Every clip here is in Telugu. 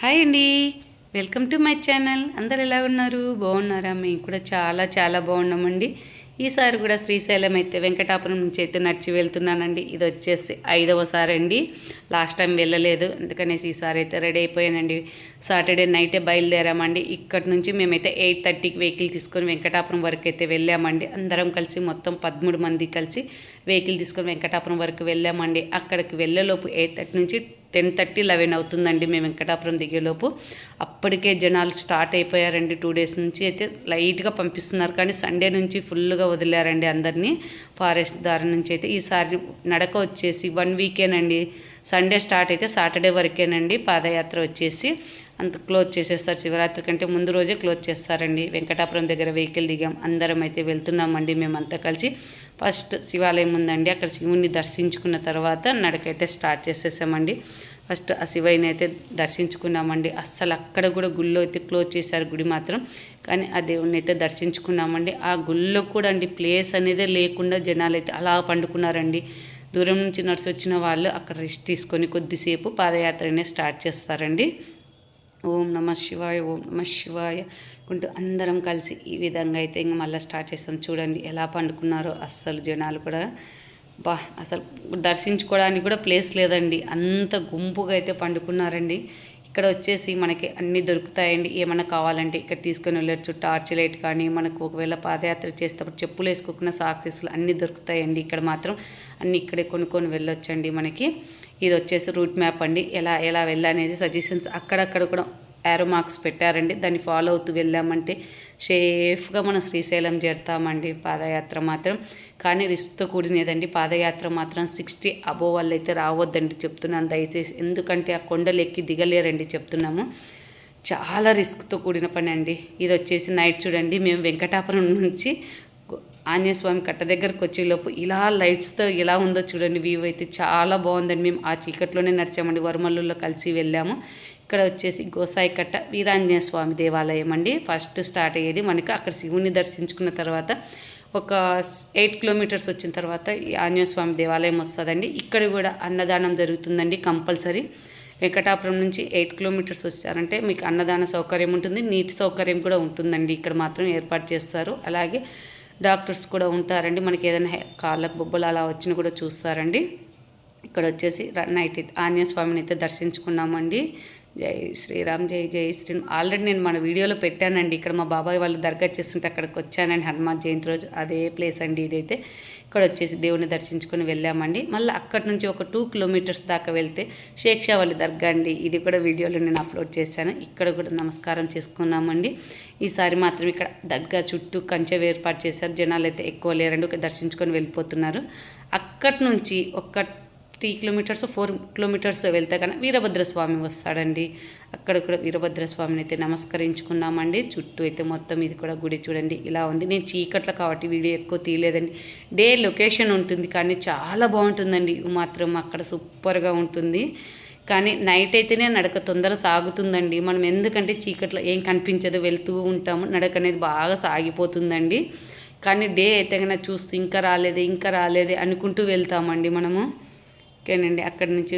హాయ్ అండి. Welcome to my channel. అందరు ఎలా ఉన్నారు? బాగున్నారా? మేము కూడా చాలా చాలా బాగున్నామండి. ఈసారి కూడా శ్రీశైలం అయితే వెంకటాపురం నుంచి అయితే నడిచి వెళ్తున్నానండి. ఇది వచ్చేసి ఐదవసారి అండి. లాస్ట్ టైం వెళ్ళలేదు. అందుకనేసి ఈసారి అయితే రెడీ అయిపోయానండి. సాటర్డే నైటే బయలుదేరామండి. ఇక్కడి నుంచి మేమైతే ఎయిట్ థర్టీకి వెహికల్ తీసుకొని వెంకటాపురం వరకు అయితే వెళ్ళామండి. అందరం కలిసి మొత్తం పదమూడు మంది కలిసి వెహికల్ తీసుకొని వెంకటాపురం వరకు వెళ్ళామండి. అక్కడికి వెళ్ళేలోపు ఎయిట్ థర్టీ నుంచి టెన్ థర్టీ లెవెన్ అవుతుందండి మేము వెంకటాపురం దిగేలోపు. అప్పటికే జనాలు స్టార్ట్ అయిపోయారండి టూ డేస్ నుంచి. అయితే లైట్గా పంపిస్తున్నారు. కానీ సండే నుంచి ఫుల్గా వదిలేరండి అందరినీ. ఫారెస్ట్ దారి నుంచి అయితే ఈసారి నడక వచ్చేసి వన్ వీకేనండి. సండే స్టార్ట్ అయితే సాటర్డే వరకేనండి పాదయాత్ర వచ్చేసి. అంత క్లోజ్ చేసేస్తారు. శివరాత్రి కంటే ముందు రోజే క్లోజ్ చేస్తారండి. వెంకటాపురం దగ్గర వెహికల్ దిగాం. అందరం అయితే వెళ్తున్నామండి మేమంతా కలిసి. ఫస్ట్ శివాలయం ఉందండి. అక్కడ శివుణ్ణి దర్శించుకున్న తర్వాత నడకైతే స్టార్ట్ చేసేసామండి. ఫస్ట్ ఆ శివయ్యని అయితే దర్శించుకున్నామండి. అస్సలు అక్కడ కూడా గుళ్ళో అయితే క్లోజ్ చేశారు గుడి మాత్రం. కానీ ఆ దేవుణ్ణి అయితే దర్శించుకున్నామండి. ఆ గుళ్ళో కూడా అండి ప్లేస్ అనేది లేకుండా జనాలు అయితే అలా పండుకున్నారండి. దూరం నుంచి నడిచి వచ్చిన వాళ్ళు అక్కడ రెస్ట్ తీసుకొని కొద్దిసేపు పాదయాత్రనే స్టార్ట్ చేస్తారండి. ఓం నమ శివాయ ఓం నమ శివాయ అనుకుంటూ అందరం కలిసి ఈ విధంగా అయితే ఇంక మళ్ళీ స్టార్ట్ చేస్తాం. చూడండి ఎలా పండుకున్నారో అస్సలు జనాలు కూడా. బా అసలు దర్శించుకోవడానికి కూడా ప్లేస్ లేదండి. అంత గుంపుగా అయితే పండుకున్నారండి. ఇక్కడ వచ్చేసి మనకి అన్నీ దొరుకుతాయండి. ఏమైనా కావాలంటే ఇక్కడ తీసుకొని వెళ్ళొచ్చు. టార్చ్ లైట్ కానీ మనకు ఒకవేళ పాదయాత్ర చేసేటప్పుడు చెప్పులు వేసుకోకుండా సాక్సెస్లు అన్నీ దొరుకుతాయండి. ఇక్కడ మాత్రం అన్నీ ఇక్కడే కొనుక్కొని వెళ్ళొచ్చండి మనకి. ఇది వచ్చేసి రూట్ మ్యాప్ అండి. ఎలా ఎలా వెళ్ళనేది సజెషన్స్ అక్కడక్కడ కూడా యారో మార్క్స్ పెట్టారండి. దాన్ని ఫాలో అవుతూ వెళ్ళామంటే సేఫ్గా మనం శ్రీశైలం చేరుతామండి పాదయాత్ర మాత్రం. కానీ రిస్క్తో కూడినదండి. పాదయాత్ర మాత్రం సిక్స్టీ అబోవ్ వాళ్ళు అయితే రావద్దండి చెప్తున్నాను దయచేసి. ఎందుకంటే ఆ కొండలు ఎక్కి దిగలేరండి చెప్తున్నాము. చాలా రిస్క్తో కూడిన పని అండి ఇది వచ్చేసి నైట్ చూడండి. మేము వెంకటాపురం నుంచి ఆంజనేయస్వామి కట్ట దగ్గరకు వచ్చేలోపు ఇలా లైట్స్తో ఎలా ఉందో చూడండి వ్యూ అయితే చాలా బాగుందండి. మేము ఆ చీకట్లోనే నడిచామండి వరమల్లుల్లో కలిసి వెళ్ళాము. ఇక్కడ వచ్చేసి గోసాయి కట్ట వీరాంజనేయ స్వామి దేవాలయం అండి. ఫస్ట్ స్టార్ట్ అయ్యేది మనకి అక్కడ శివుని దర్శించుకున్న తర్వాత ఒక ఎయిట్ కిలోమీటర్స్ వచ్చిన తర్వాత ఈ ఆంజనేయ స్వామి దేవాలయం వస్తుందండి. ఇక్కడ కూడా అన్నదానం జరుగుతుందండి కంపల్సరీ. వెంకటాపురం నుంచి ఎయిట్ కిలోమీటర్స్ వచ్చారంటే మీకు అన్నదాన సౌకర్యం ఉంటుంది నీటి సౌకర్యం కూడా ఉంటుందండి. ఇక్కడ మాత్రం ఏర్పాటు చేస్తారు. అలాగే డాక్టర్స్ కూడా ఉంటారండి. మనకి ఏదైనా కాళ్ళకు బొబ్బలు అలా వచ్చినా కూడా చూస్తారండి. ఇక్కడ వచ్చేసి నైట్ ఆంజనేయ స్వామిని అయితే దర్శించుకున్నామండి. జై శ్రీరామ్ జై జై శ్రీ ఆల్రెడీ నేను మన వీడియోలో పెట్టానండి. ఇక్కడ మా బాబాయ్ వాళ్ళు దర్గా చేస్తుంటే అక్కడికి వచ్చానండి. హనుమాన్ జయంతి రోజు అదే ప్లేస్ అండి ఇదైతే. ఇక్కడ వచ్చేసి దేవుని దర్శించుకొని వెళ్ళామండి. మళ్ళీ అక్కడి నుంచి ఒక టూ కిలోమీటర్స్ దాకా వెళ్తే షేక్షావల్లి దర్గా అండి. ఇది కూడా వీడియోలో నేను అప్లోడ్ చేశాను. ఇక్కడ కూడా నమస్కారం చేసుకున్నామండి. ఈసారి మాత్రం ఇక్కడ దర్గా చుట్టూ కంచె ఏర్పాటు చేశారు. జనాలు అయితే ఎక్కువ లేరండి. దర్శించుకొని వెళ్ళిపోతున్నారు. అక్కడి నుంచి ఒక త్రీ కిలోమీటర్స్ ఫోర్ కిలోమీటర్స్ వెళ్తే కన్నా వీరభద్రస్వామి వస్తాడండి. అక్కడ కూడా వీరభద్రస్వామిని అయితే నమస్కరించుకున్నామండి. చుట్టూ అయితే మొత్తం ఇది కూడా గుడి చూడండి. ఇలా ఉంది. నేను చీకట్లో కాబట్టి వీడియో ఎక్కువ తీయలేదండి. డే లొకేషన్ ఉంటుంది కానీ చాలా బాగుంటుందండి. మాత్రం అక్కడ సూపర్గా ఉంటుంది. కానీ నైట్ అయితేనే నడక తొందర సాగుతుందండి. మనం ఎందుకంటే చీకట్లో ఏం కనిపించదు. వెళ్తూ ఉంటాము. నడక అనేది బాగా సాగిపోతుందండి. కానీ డే అయితే కన్నా చూస్తూ ఇంకా రాలేదే ఇంకా రాలేదే అనుకుంటూ వెళ్తామండి మనము. ఓకేనండి. అక్కడి నుంచి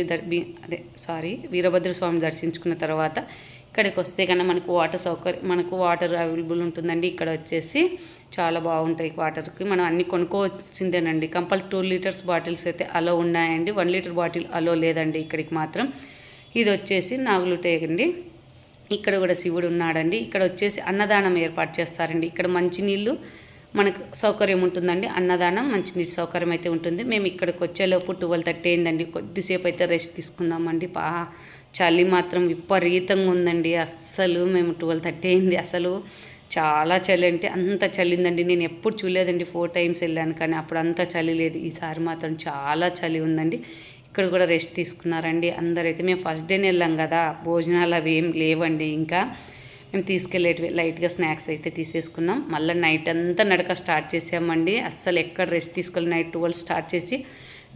అదే సారీ వీరభద్ర స్వామి దర్శించుకున్న తర్వాత ఇక్కడికి వస్తే కన్నా మనకు వాటర్ సౌకర్యం మనకు వాటర్ అవైలబుల్ ఉంటుందండి. ఇక్కడ వచ్చేసి చాలా బాగుంటాయి వాటర్కి. మనం అన్ని కొనుక్కోవాల్సిందేనండి. కంపల్ టూ లీటర్స్ బాటిల్స్ అయితే అలో ఉన్నాయండి. వన్ లీటర్ బాటిల్ అలో లేదండి ఇక్కడికి మాత్రం. ఇది వచ్చేసి నాగులుటేయండి ఇక్కడ కూడా శివుడు ఉన్నాడండి. ఇక్కడ వచ్చేసి అన్నదానం ఏర్పాటు చేస్తారండి. ఇక్కడ మంచినీళ్ళు మనకు సౌకర్యం ఉంటుందండి. అన్నదానం మంచినీటి సౌకర్యం అయితే ఉంటుంది. మేము ఇక్కడికి వచ్చేలోపు ట్వెల్వ్ థర్టీ అయిందండి. కొద్దిసేపు అయితే రెస్ట్ తీసుకుందామండి పా చలి మాత్రం విపరీతంగా ఉందండి. అస్సలు మేము ట్వెల్వ్ థర్టీ అయింది. అసలు చాలా చలి అంటే అంత చలిందండి నేను ఎప్పుడు చూడలేదండి ఫోర్ టైమ్స్ వెళ్ళాను. కానీ అప్పుడు అంత చలి లేదు. ఈసారి మాత్రం చాలా చలి ఉందండి. ఇక్కడ కూడా రెస్ట్ తీసుకున్నారండి. అందరైతే మేము ఫస్ట్ డేనే వెళ్ళాం కదా. భోజనాలు అవి ఏం లేవండి ఇంకా. మేము తీసుకెళ్ళేటివి లైట్గా స్నాక్స్ అయితే తీసేసుకున్నాం. మళ్ళీ నైట్ అంతా నడక స్టార్ట్ చేసామండి. అస్సలు ఎక్కడ రెస్ట్ తీసుకోవాలి నైట్ ట్వెల్వ్ స్టార్ట్ చేసి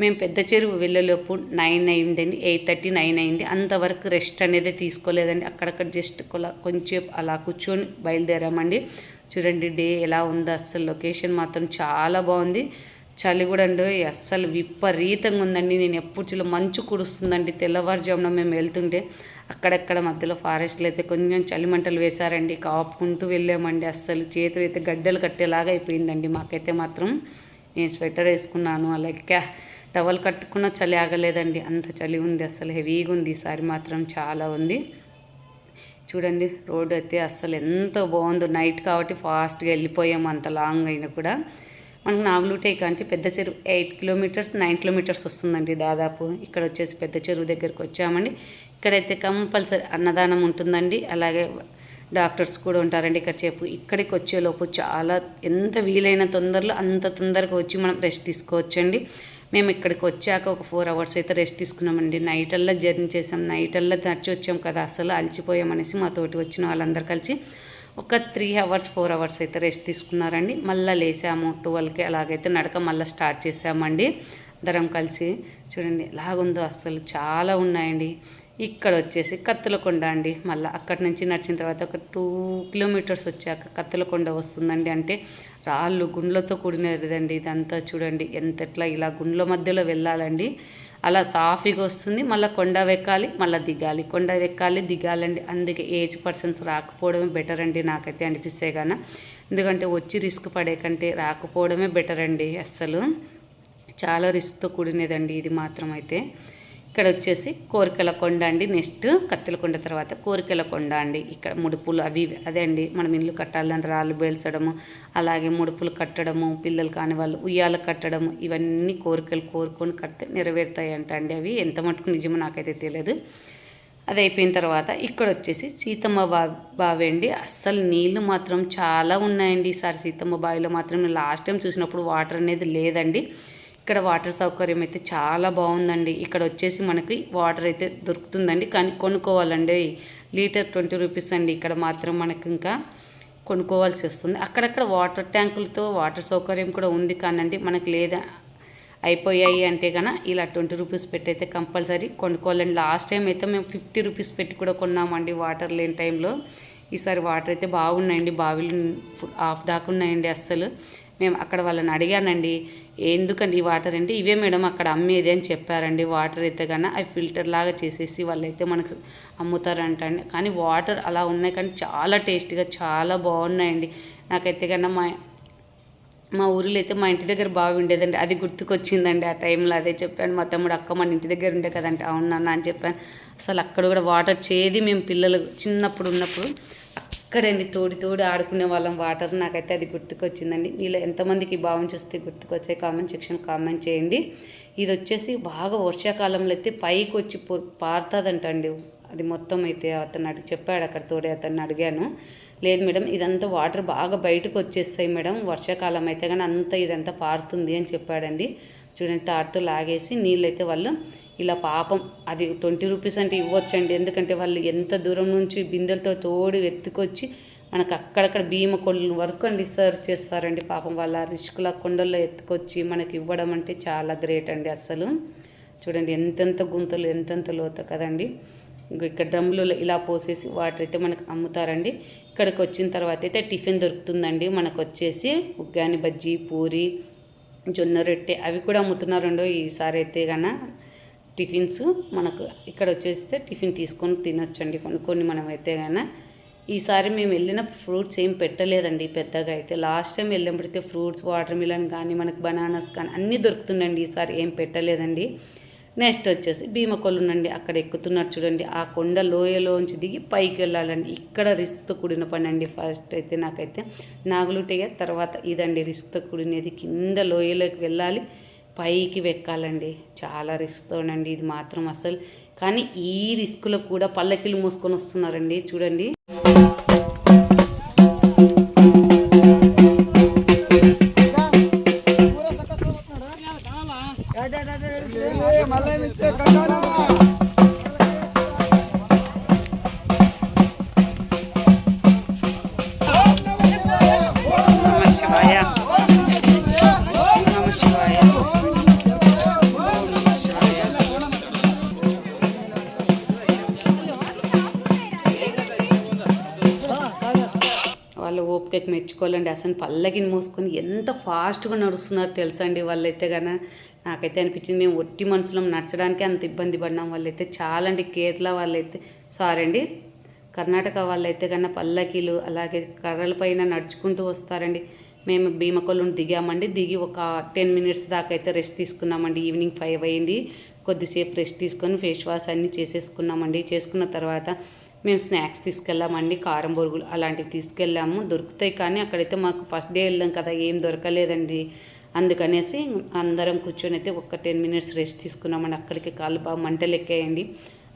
మేము పెద్ద చెరువు వెళ్ళేలోపు నైన్ అయిందండి. ఎయిట్ థర్టీ నైన్ అయింది. అంతవరకు రెస్ట్ అనేది తీసుకోలేదండి. అక్కడక్కడ జస్ట్ కొంచెం అలా కూర్చొని బయలుదేరామండి. చూడండి డే ఎలా ఉందో అస్సలు లొకేషన్ మాత్రం చాలా బాగుంది. చలి కూడా అండి. అస్సలు విపరీతంగా ఉందండి. నేను ఎప్పుడు చూడ మంచు కురుస్తుందండి తెల్లవారుజామున మేము వెళ్తుంటే. అక్కడక్కడ మధ్యలో ఫారెస్ట్లో అయితే కొంచెం చలిమంటలు వేశారండి కాపుకుంటూ వెళ్ళామండి. అస్సలు చేతులు అయితే గడ్డలు కట్టేలాగా అయిపోయిందండి. మాకైతే మాత్రం నేను స్వెటర్ వేసుకున్నాను. అలాగే టవల్ కట్టుకున్న చలి ఆగలేదండి. అంత చలి ఉంది అసలు హెవీగా ఉంది. ఈసారి మాత్రం చాలా ఉంది. చూడండి రోడ్డు అయితే అస్సలు ఎంత బాగుందో. నైట్ కాబట్టి ఫాస్ట్గా వెళ్ళిపోయాము అంత లాంగ్ అయినా కూడా. మనకు నాగులుటే కానీ పెద్ద చెరువు ఎయిట్ కిలోమీటర్స్ నైన్ కిలోమీటర్స్ వస్తుందండి దాదాపు. ఇక్కడ వచ్చేసి పెద్ద చెరువు దగ్గరికి వచ్చామండి. ఇక్కడైతే కంపల్సరీ అన్నదానం ఉంటుందండి. అలాగే డాక్టర్స్ కూడా ఉంటారండి ఇక్కడ చెప్పు. ఇక్కడికి వచ్చేలోపు చాలా ఎంత వీలైన తొందరలో అంత తొందరగా వచ్చి మనం రెస్ట్ తీసుకోవచ్చండి. మేము ఇక్కడికి వచ్చాక ఒక ఫోర్ అవర్స్ అయితే రెస్ట్ తీసుకున్నామండి. నైట్ అల్లా జర్నీ చేసాం. నైట్ అల్లా నడిచి వచ్చాం కదా. అసలు అలసిపోయామనేసి మా తోటి వచ్చిన వాళ్ళందరూ కలిసి ఒక త్రీ అవర్స్ ఫోర్ అవర్స్ అయితే రెస్ట్ తీసుకున్నారండి. మళ్ళీ లేసాము. ట్వెల్వ్కి అలాగైతే నడక మళ్ళీ స్టార్ట్ చేసామండి. అందరం కలిసి చూడండి. ఎలాగుందో అస్సలు చాలా ఉన్నాయండి. ఇక్కడ వచ్చేసి కత్తులకొండ అండి. మళ్ళీ అక్కడి నుంచి నడిచిన తర్వాత ఒక టూ కిలోమీటర్స్ వచ్చాక కత్తులకొండ వస్తుందండి. అంటే రాళ్ళు గుండ్లతో కూడినదండి ఇదంతా చూడండి. ఎంతట్లా ఇలా గుండ్ల మధ్యలో వెళ్ళాలండి. అలా సాఫీగా వస్తుంది. మళ్ళీ కొండ వెక్కాలి మళ్ళీ దిగాలి. కొండ వెక్కాలి దిగాలండి. అందుకే ఏజ్ పర్సన్స్ రాకపోవడమే బెటర్ అండి నాకైతే అనిపిస్తే కానీ ఎందుకంటే వచ్చి రిస్క్ పడే కంటే రాకపోవడమే బెటర్ అండి అస్సలు. చాలా రిస్క్తో కూడినదండి ఇది మాత్రం అయితే ఇక్కడ వచ్చేసి కోరికల కొండ అండి. నెక్స్ట్ కత్తిల కొండ తర్వాత కోరికల కొండ అండి. ఇక్కడ ముడుపులు అవి అదే అండి. మనం ఇల్లు కట్టాలని రాళ్ళు బేల్చడము అలాగే ముడుపులు కట్టడము పిల్లలు కాని వాళ్ళు ఉయ్యాలు కట్టడము ఇవన్నీ కోరికలు కోరుకొని కడితే నెరవేరుతాయంట అండి అవి. ఎంత మటుకు నిజమో నాకైతే తెలియదు. అది అయిపోయిన తర్వాత ఇక్కడ వచ్చేసి సీతమ్మ బా బావి అండి. అస్సలు నీళ్ళు మాత్రం చాలా ఉన్నాయండి. ఈసారి సీతమ్మ బావిలో మాత్రం లాస్ట్ టైం చూసినప్పుడు వాటర్ అనేది లేదండి. ఇక్కడ వాటర్ సౌకర్యం అయితే చాలా బాగుందండి. ఇక్కడ వచ్చేసి మనకి వాటర్ అయితే దొరుకుతుందండి. కానీ కొనుక్కోవాలండి. లీటర్ ట్వంటీ రూపీస్ అండి. ఇక్కడ మాత్రం మనకి ఇంకా కొనుక్కోవాల్సి వస్తుంది. అక్కడక్కడ వాటర్ ట్యాంకులతో వాటర్ సౌకర్యం కూడా ఉంది కానండి. మనకు లేదా అయిపోయాయి అంటే కనుక ఇలా ట్వంటీ రూపీస్ పెట్టి అయితే కంపల్సరీ కొనుక్కోవాలండి. లాస్ట్ టైం అయితే మేము ఫిఫ్టీ రూపీస్ పెట్టి కూడా కొన్నామండి వాటర్ లేని టైంలో. ఈసారి వాటర్ అయితే బాగున్నాయండి. బావిలు ఆఫ్ దాకా ఉన్నాయండి అస్సలు. మేము అక్కడ వాళ్ళని అడిగానండి ఎందుకండి ఈ వాటర్ అంటే ఇవే మేడం అక్కడ అమ్మేది? అని చెప్పారండి. వాటర్ అయితే కన్నా అవి ఫిల్టర్ లాగా చేసేసి వాళ్ళైతే మనకు అమ్ముతారంట అండి. కానీ వాటర్ అలా ఉన్నాయి కానీ చాలా టేస్టీగా చాలా బాగున్నాయండి. నాకైతే కన్నా మా మా ఊరిలో అయితే మా ఇంటి దగ్గర బావి ఉండేదండి. అది గుర్తుకొచ్చిందండి ఆ టైంలో. అదే చెప్పాను మా తమ్ముడు అక్క మన ఇంటి దగ్గర ఉండే కదంటే అవునన్నా అని చెప్పాను. అసలు అక్కడ కూడా వాటర్ చేది మేము పిల్లలు చిన్నప్పుడు ఉన్నప్పుడు ఇక్కడండి తోడి తోడి ఆడుకునే వాళ్ళం వాటర్ నాకైతే అది గుర్తుకొచ్చిందండి. మీలో ఎంతమందికి భావం చూస్తే గుర్తుకొచ్చే కామెంట్ సెక్షన్ కామెంట్ చేయండి. ఇది వచ్చేసి బాగా వర్షాకాలంలో అయితే పైకి వచ్చి పారుతుందంటండి. అది మొత్తం అయితే అతను అడిగి చెప్పాడు అక్కడ తోడే అతన్ని అడిగాను. లేదు మేడం ఇదంతా వాటర్ బాగా బయటకు వచ్చేస్తాయి మేడం వర్షాకాలం అయితే కానీ అంతా ఇదంతా పారుతుంది అని చెప్పాడండి. చూడండి తాడుతో లాగేసి నీళ్ళైతే వాళ్ళు ఇలా పాపం అది ట్వంటీ రూపీస్ అంటే ఇవ్వచ్చండి. ఎందుకంటే వాళ్ళు ఎంత దూరం నుంచి బిందెలతో తోడి ఎత్తుకొచ్చి మనకు అక్కడక్కడ భీమ కొళ్ళు వరకు అండి సర్వ్ చేస్తారండి. పాపం వాళ్ళ రిస్కుల కొండల్లో ఎత్తుకొచ్చి మనకి ఇవ్వడం అంటే చాలా గ్రేట్ అండి అస్సలు. చూడండి ఎంతెంత గుంతలు ఎంతెంత లోత కదండి. ఇక్కడ డ్రమ్ములు ఇలా పోసేసి వాటర్ అయితే మనకు అమ్ముతారండి. ఇక్కడికి వచ్చిన తర్వాత అయితే టిఫిన్ దొరుకుతుందండి. మనకు వచ్చేసి ఉగ్గాని బజ్జీ పూరి జొన్న రొట్టె అవి కూడా అమ్ముతున్నారండో ఈసారి అయితే కన్నా టిఫిన్స్ మనకు ఇక్కడ వచ్చేస్తే టిఫిన్ తీసుకొని తినొచ్చండి. కొనుక్కొని మనం అయితే కన్నా ఈసారి మేము వెళ్ళిన ఫ్రూట్స్ ఏం పెట్టలేదండి పెద్దగా అయితే. లాస్ట్ టైం వెళ్ళినప్పుడైతే ఫ్రూట్స్ వాటర్ మిలన్ కానీ మనకు బనానాస్ కానీ అన్నీ దొరుకుతుందండి ఈసారి ఏం పెట్టలేదండి. నెక్స్ట్ వచ్చేసి భీమకొల్లునండి అక్కడ ఎక్కుతున్నారు చూడండి. ఆ కొండ లోయలోంచి దిగి పైకి వెళ్ళాలండి. ఇక్కడ రిస్క్తో కూడిన పని అండి ఫస్ట్ అయితే నాకైతే. నాగులుటయ్య తర్వాత ఇదండి రిస్క్తో కూడినది. కింద లోయలోకి వెళ్ళాలి పైకి వెక్కాలండి. చాలా రిస్క్తోనండి ఇది మాత్రం అసలు. కానీ ఈ రిస్క్లో కూడా పల్లకిలు మోసుకొని వస్తున్నారండి చూడండి. మెచ్చుకోవాలండి. అసలు పల్లకిని మోసుకొని ఎంత ఫాస్ట్గా నడుస్తున్నారు తెలుసా అండి వాళ్ళైతే కానీ నాకైతే అనిపించింది మేము ఒట్టి మనసులో నడచడానికి అంత ఇబ్బంది పడినాం. వాళ్ళైతే చాలా అండి కేరళ వాళ్ళైతే సారీ అండి కర్ణాటక వాళ్ళైతే కన్నా పల్లకీలు అలాగే కర్రలపైన నడుచుకుంటూ వస్తారండి. మేము భీమకొల్లు దిగామండి. దిగి ఒక టెన్ మినిట్స్ దాకా అయితే రెస్ట్ తీసుకున్నామండి. ఈవినింగ్ ఫైవ్ అయింది. కొద్దిసేపు రెస్ట్ తీసుకొని ఫేస్ వాష్ అన్నీ చేసేసుకున్నామండి. చేసుకున్న తర్వాత మేము స్నాక్స్ తీసుకెళ్ళామండి కారం బొరుగులు అలాంటివి తీసుకెళ్ళాము. దొరుకుతాయి కానీ అక్కడైతే మాకు ఫస్ట్ డే వెళ్ళాం కదా ఏం దొరకలేదండి. అందుకనేసి అందరం కూర్చొని అయితే ఒక టెన్ మినిట్స్ రెస్ట్ తీసుకున్నామండి. అక్కడికి కాళ్ళు బాగా మంటలు ఎక్కాయండి.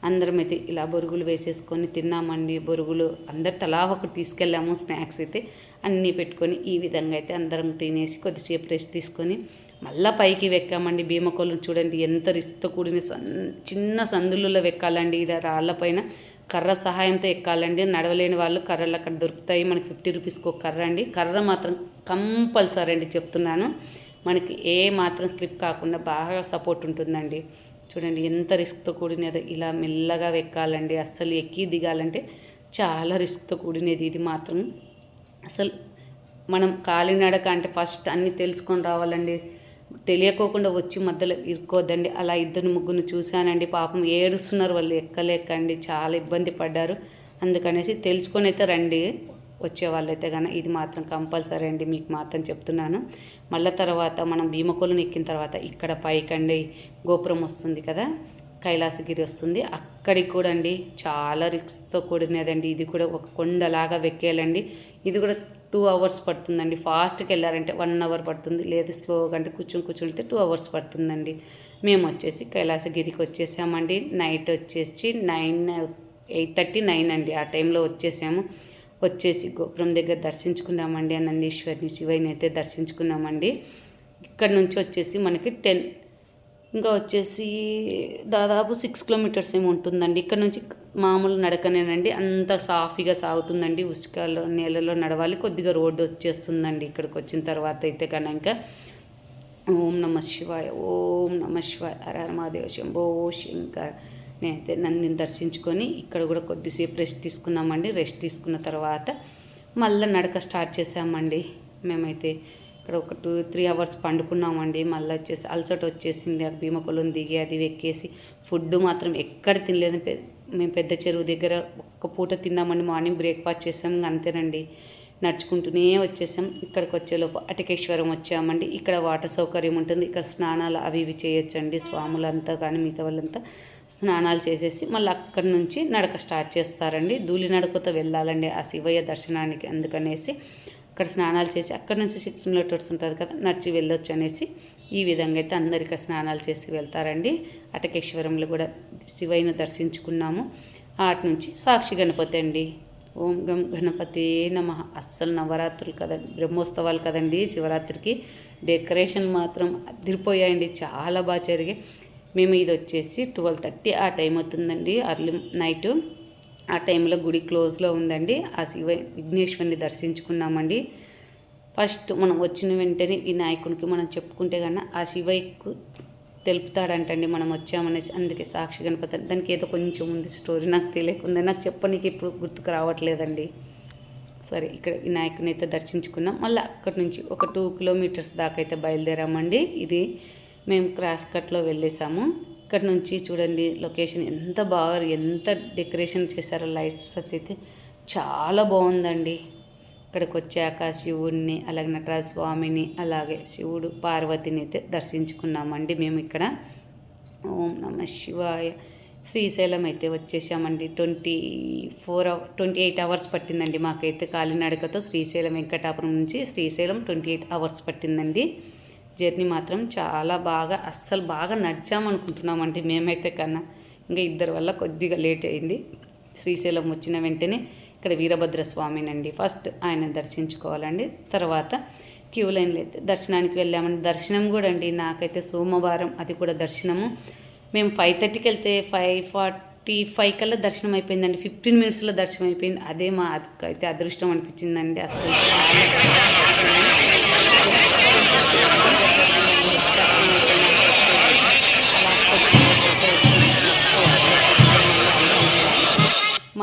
అందరం అయితే ఇలా బొరుగులు వేసేసుకొని తిన్నామండి. బొరుగులు అందరు తలా ఒకటి తీసుకెళ్ళాము స్నాక్స్ అయితే అన్నీ పెట్టుకొని ఈ విధంగా అయితే అందరం తినేసి కొద్దిసేపు రెస్ట్ తీసుకొని మళ్ళీ పైకి వెక్కామండి భీమకోళ్ళు చూడండి ఎంత రిస్క్తో కూడిన సన్ చిన్న సందులలో వెక్కాలండి. ఇలా రాళ్ళపైన కర్ర సహాయంతో ఎక్కాలండి. నడవలేని వాళ్ళు కర్రలు అక్కడ దొరుకుతాయి. మనకి ఫిఫ్టీ రూపీస్కి ఒక కర్ర అండి. కర్ర మాత్రం కంపల్సరీ అండి చెప్తున్నాను. మనకి ఏ మాత్రం స్లిప్ కాకుండా బాగా సపోర్ట్ ఉంటుందండి. చూడండి ఎంత రిస్క్తో కూడినదో. ఇలా మెల్లగా వెక్కాలండి. అస్సలు ఎక్కి దిగాలంటే చాలా రిస్క్తో కూడినది ఇది మాత్రం. అసలు మనం కాలినడక అంటే ఫస్ట్ అన్నీ తెలుసుకొని రావాలండి. తెలియకోకుండా వచ్చి మధ్యలో ఇరుక్కోద్దండి. అలా ఇద్దరు ముగ్గురు చూశానండి. పాపం ఏడుస్తున్నారు వాళ్ళు ఎక్కలేకండి. చాలా ఇబ్బంది పడ్డారు. అందుకనేసి తెలుసుకొని అయితే రండి. వచ్చే వాళ్ళైతే కానీ ఇది మాత్రం కంపల్సరీ అండి. మీకు మాత్రం చెప్తున్నాను. మళ్ళీ తర్వాత మనం భీమకోలను ఎక్కిన తర్వాత ఇక్కడ పైకండి గోపురం వస్తుంది కదా కైలాసగిరి వస్తుంది. అక్కడికి కూడా అండి చాలా రిక్స్తో కూడినదండి. ఇది కూడా ఒక కొండలాగా వెక్కేయాలండి. ఇది కూడా టూ అవర్స్ పడుతుందండి. ఫాస్ట్కి వెళ్ళారంటే వన్ అవర్ పడుతుంది. లేదు స్లోగా అంటే కూర్చొని కూర్చుంటే టూ అవర్స్ పడుతుందండి. మేము వచ్చేసి కైలాసగిరికి వచ్చేసామండి. నైట్ వచ్చేసి నైన్ ఎయిట్ థర్టీ నైన్ అండి ఆ టైంలో వచ్చేసాము. వచ్చేసి గోపురం దగ్గర దర్శించుకున్నామండి. ఆ నందీశ్వరిని శివయ్యని అయితే దర్శించుకున్నామండి. ఇక్కడ నుంచి వచ్చేసి మనకి టెన్ ఇంకా వచ్చేసి దాదాపు సిక్స్ కిలోమీటర్స్ ఏమి ఉంటుందండి. ఇక్కడ నుంచి మామూలు నడకనేనండి. అంత సాఫీగా సాగుతుందండి. ఉసుకలో నేలలో నడవాలి. కొద్దిగా రోడ్డు వచ్చేస్తుందండి ఇక్కడికి వచ్చిన తర్వాత అయితే కనుక ఓం నమ శివాయ ఓం నమ శివాయ. హర మహాదేవ శంభో శంకర్. నేనైతే నందిని దర్శించుకొని ఇక్కడ కూడా కొద్దిసేపు రెస్ట్ తీసుకున్నామండి. రెస్ట్ తీసుకున్న తర్వాత మళ్ళీ నడక స్టార్ట్ చేసామండి మేమైతే ఇక్కడ ఒక టూ త్రీ అవర్స్ పండుకున్నామండి. మళ్ళీ వచ్చేసి అలసట వచ్చేసింది. ఆ భీమకొలం దిగి అది ఎక్కేసి ఫుడ్ మాత్రం ఎక్కడ తినలేదు. మేము పెద్ద చెరువు దగ్గర ఒక్క పూట తిన్నామండి. మార్నింగ్ బ్రేక్ఫాస్ట్ చేసాం. అంతేనండి. నడుచుకుంటూనే వచ్చేసాం. ఇక్కడికి వచ్చేలోపు అటకేశ్వరం వచ్చామండి. ఇక్కడ వాటర్ సౌకర్యం ఉంటుంది. ఇక్కడ స్నానాలు అవి ఇవి చేయొచ్చండి. స్వాములంతా కానీ మిగతా వాళ్ళంతా స్నానాలు చేసేసి మళ్ళీ అక్కడి నుంచి నడక స్టార్ట్ చేస్తారండి. ధూళి నడకతో వెళ్ళాలండి ఆ శివయ్య దర్శనానికి. అందుకనేసి అక్కడ స్నానాలు చేసి అక్కడ నుంచి సిక్స్ కిలోమీటర్స్ ఉంటుంది కదా నడిచి వెళ్ళొచ్చు అనేసి ఈ విధంగా అయితే అందరికీ స్నానాలు చేసి వెళ్తారండి. అటకేశ్వరంలో కూడా శివైన దర్శించుకున్నాము. అటు నుంచి సాక్షి గణపతి అండి. ఓం గం గణపతి నమ. అస్సలు నవరాత్రులు కదండి బ్రహ్మోత్సవాలు కదండి శివరాత్రికి డెకరేషన్ మాత్రం అదిరిపోయాయండి చాలా బాగా జరిగాయి. మేము ఇది వచ్చేసి ట్వెల్వ్ థర్టీ ఆ టైం అవుతుందండి అర్లీ నైట్. ఆ టైంలో గుడి క్లోజ్లో ఉందండి. ఆ శివ విఘ్నేశ్వరిని దర్శించుకున్నామండి. ఫస్ట్ మనం వచ్చిన వెంటనే వినాయకునికి మనం చెప్పుకుంటే కన్నా ఆ శివకు తెలుపుతాడంటండి మనం వచ్చామనేసి అందుకే సాక్షి గణపతి దానికి ఏదో కొంచెం ఉంది స్టోరీ నాకు తెలియకుండా. నాకు చెప్పనీకి ఇప్పుడు గుర్తుకు రావట్లేదండి. సరే ఇక్కడ వినాయకుని అయితే దర్శించుకున్నాం. మళ్ళీ అక్కడి నుంచి ఒక టూ కిలోమీటర్స్ దాకా అయితే బయలుదేరామండి. ఇది మేము క్రాస్ కట్లో వెళ్ళేసాము. ఇక్కడ నుంచి చూడండి లొకేషన్ ఎంత బాగా ఎంత డెకరేషన్ చేశారో లైట్స్ అయితే చాలా బాగుందండి. ఇక్కడికి వచ్చాక శివుడిని అలాగే నటరాజ స్వామిని అలాగే శివుడు పార్వతిని అయితే దర్శించుకున్నామండి మేము ఇక్కడ. ఓం నమ శివాయ. శ్రీశైలం అయితే వచ్చేసామండి. ట్వంటీ ఫోర్ అవ ట్వంటీ ఎయిట్ అవర్స్ పట్టిందండి మాకైతే కాలినడకతో శ్రీశైలం వెంకటాపురం నుంచి. శ్రీశైలం ట్వంటీ ఎయిట్ అవర్స్ పట్టిందండి. జర్నీ మాత్రం చాలా బాగా అస్సలు బాగా నడిచామనుకుంటున్నామండి మేమైతే కన్నా. ఇంకా ఇద్దరి వల్ల కొద్దిగా లేట్ అయింది. శ్రీశైలం వచ్చిన వెంటనే ఇక్కడ వీరభద్ర స్వామినండి ఫస్ట్ ఆయన దర్శించుకోవాలండి. తర్వాత క్యూ లైన్లో అయితే దర్శనానికి వెళ్ళామండి. దర్శనం కూడా అండి నాకైతే సోమవారం అది కూడా దర్శనము. మేము ఫైవ్ థర్టీకి వెళ్తే ఫైవ్ ఫార్టీ ఫైవ్ కల్లా దర్శనం అయిపోయిందండి. ఫిఫ్టీన్ మినిట్స్లో దర్శనం అయిపోయింది. అదే మా అయితే అదృష్టం అనిపించిందండి అసలు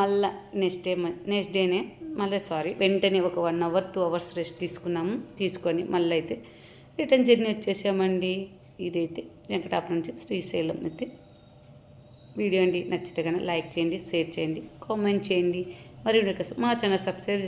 మళ్ళా నెక్స్ట్ డే నెక్స్ట్ డేనే మళ్ళీ సారీ వెంటనే ఒక one hour two hours rest తీసుకున్నాము. తీసుకొని మళ్ళీ అయితే రిటర్న్ జర్నీ వచ్చేసామండి. ఇదైతే వెంకటాపురం నుంచి శ్రీశైలం అయితే. వీడియో అండి నచ్చితే కానీ లైక్ చేయండి షేర్ చేయండి కామెంట్ చేయండి. మరియు మా ఛానల్ సబ్స్క్రైబ్